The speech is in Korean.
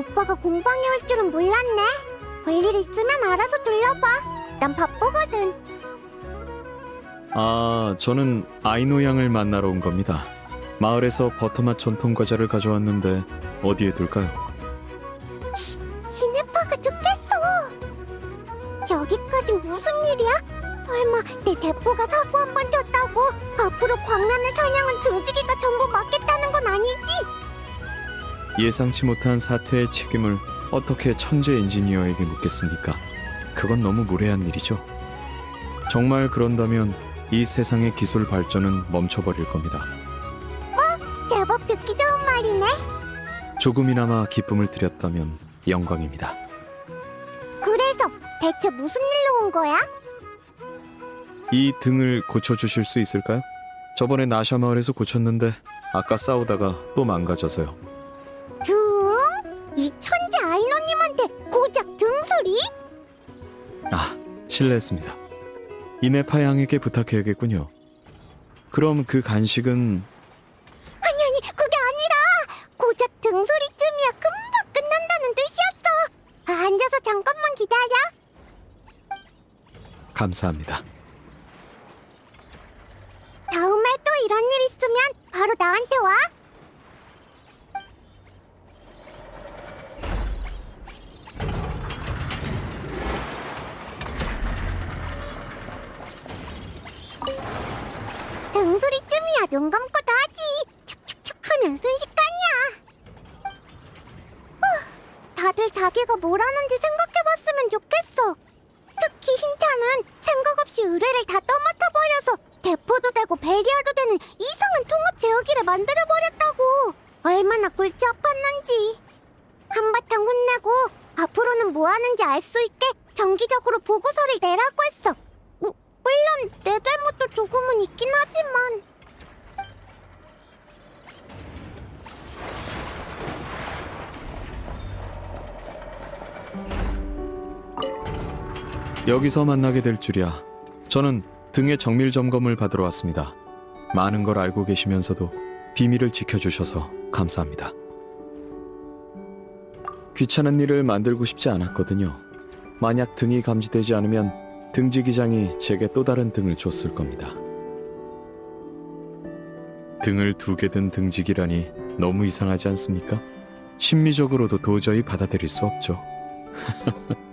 오빠가 공방에 올 줄은 몰랐네. 볼일 있으면 알아서 들려봐. 난 바쁘거든. 아, 저는 아이노 양을 만나러 온 겁니다. 마을에서 버터맛 전통 과자를 가져왔는데 어디에 둘까요? 히네파가 듣겠어. 여기까지 무슨 일이야? 설마 내 대포가 사고 한 번 쳤다고 앞으로 광란의 사냥은 등지기가 전부 아니지? 예상치 못한 사태의 책임을 어떻게 천재 엔지니어에게 묻겠습니까? 그건 너무 무례한 일이죠. 정말 그런다면 이 세상의 기술 발전은 멈춰버릴 겁니다. 제법 듣기 좋은 말이네. 조금이나마 기쁨을 드렸다면 영광입니다. 그래서 대체 무슨 일로 온 거야? 이 등을 고쳐주실 수 있을까요? 저번에 나샤 마을에서 고쳤는데 아까 싸우다가 또 망가져서요. 등? 이 천재 아이노님한테 고작 등소리? 아, 실례했습니다. 이네파 양에게 부탁해야겠군요. 그럼 그 간식은 아니 아니 그게 아니라 고작 등소리쯤이야 금방 끝난다는 뜻이었어. 아, 앉아서 잠깐만 기다려. 감사합니다. 눈 감고도 하지. 촉촉촉 하면 순식간이야. 후, 다들 자기가 뭘 하는지 생각해봤으면 좋겠어. 특히 흰차는 생각 없이 의뢰를 다 떠맡아버려서 대포도 되고 베리아도 되는 이상한 통합 제어기를 만들어버렸다고 얼마나 골치 아팠는지 한바탕 혼내고 앞으로는 뭐 하는지 알 수 있게 정기적으로 보고서를 내라고 했어 무, 물론 내 잘못도 조금은 있긴 하지만 여기서 만나게 될 줄이야. 저는 등의 정밀 점검을 받으러 왔습니다. 많은 걸 알고 계시면서도 비밀을 지켜주셔서 감사합니다. 귀찮은 일을 만들고 싶지 않았거든요. 만약 등이 감지되지 않으면 등지 기장이 제게 또 다른 등을 줬을 겁니다. 등을 두 개 든 등지기라니 너무 이상하지 않습니까? 심미적으로도 도저히 받아들일 수 없죠.